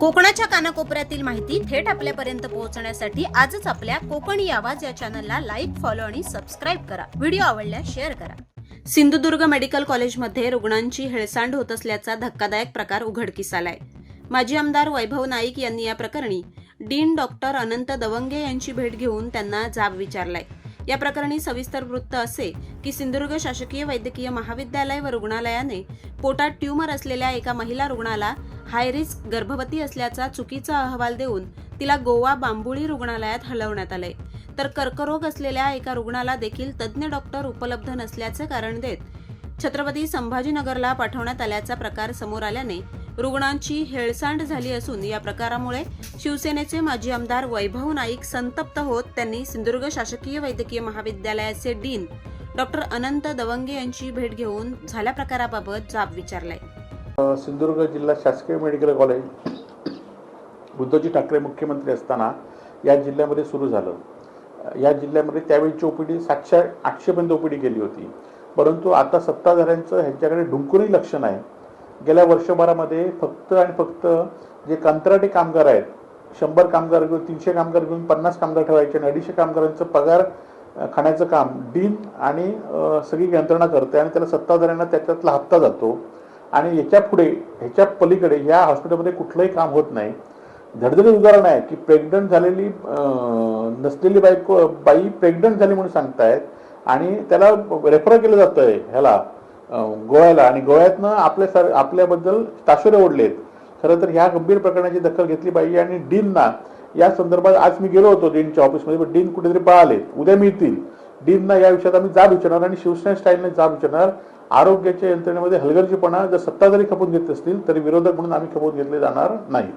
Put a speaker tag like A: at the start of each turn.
A: कोकणाच्या कानाकोपऱ्यातील माहिती थेट आपल्यापर्यंत पोहोचण्यासाठी आजच आपल्या कोकणी आवाज या चॅनलला लाईक फॉलो आणि सबस्क्राईब करा. व्हिडिओ आवडल्यास शेअर करा. सिंधुदुर्ग मेडिकल कॉलेजमध्ये रुग्णांची हेळसांड होत असल्याचा धक्कादायक प्रकार उघडकीस आलाय. माजी आमदार वैभव नाईक यांनी या प्रकरणी डीन डॉक्टर अनंत दवंगे यांची भेट घेऊन त्यांना जाब विचारलाय. या प्रकरणी सविस्तर वृत्त असे की सिंधुदुर्ग शासकीय वैद्यकीय महाविद्यालय व रुग्णालयाने पोटात ट्यूमर असलेल्या एका महिला रुग्णाला हाय रिस्क गर्भवती असल्याचा चुकीचा अहवाल देऊन तिला गोवा बांबुळी रुग्णालयात हलवण्यात आले तर कर्करोग असलेल्या एका रुग्णाला देखील तज्ज्ञ डॉक्टर उपलब्ध नसल्याचे कारण देत छत्रपती संभाजीनगरला पाठवण्यात आल्याचा प्रकार समोर आल्याने रुग्णांची हेळसांड झाली असून या प्रकारामुळे शिवसेनेचे माजी आमदार वैभव नाईक संतप्त होत त्यांनी सिंधुदुर्ग शासकीय वैद्यकीय महाविद्यालयाचे डीन डॉक्टर अनंत दवंगे यांची भेट घेऊन झाल्या प्रकाराबाबत जाब विचारलाय.
B: सिंधुदुर्ग जिल्हा शासकीय मेडिकल कॉलेज उद्धवजी ठाकरे मुख्यमंत्री असताना या जिल्ह्यामध्ये सुरू झालं. या जिल्ह्यामध्ये त्यावेळीची ओपीडी सातशे आठशेपर्यंत ओपीडी केली होती. परंतु आता सत्ताधाऱ्यांचं ह्यांच्याकडे डुंकूनही लक्ष नाही. गेल्या वर्षभरामध्ये फक्त आणि फक्त जे कंत्राटी कामगार आहेत शंभर कामगार घेऊन तीनशे कामगार घेऊन पन्नास कामगार ठेवायचे आणि अडीचशे कामगारांचं पगार खाण्याचं काम डीन आणि सगळी यंत्रणा करते आणि त्याला सत्ताधाऱ्यांना त्याच्यातला हप्ता जातो. आणि याच्यापुढे ह्याच्या पलीकडे ह्या हॉस्पिटलमध्ये कुठलंही काम होत नाही. धडधडीत उदाहरण आहे की प्रेग्नंट झालेली नसलेली बायको बाई प्रेग्नंट झाली म्हणून सांगतायत आणि त्याला रेफर केलं जातं आहे ह्याला गोव्याला आणि गोव्यातनं आपल्या सर आपल्याबद्दल ताशुरे ओढलेत. खरं तर ह्या गंभीर प्रकरणाची दखल घेतली पाहिजे आणि डीनना या संदर्भात आज मी गेलो होतो डीनच्या ऑफिसमध्ये पण डीन कुठेतरी पळाले उद्या मिळतील. डीनना या विषयात आम्ही जाब विचारणार आणि शिवसेना स्टाईलने जाब विचारणार. आरोग्याच्या यंत्रणेमध्ये हलगर्जीपणा जर सत्ताधारी खपून घेत असतील तरी विरोधक म्हणून आम्ही खपून घेतले जाणार नाही.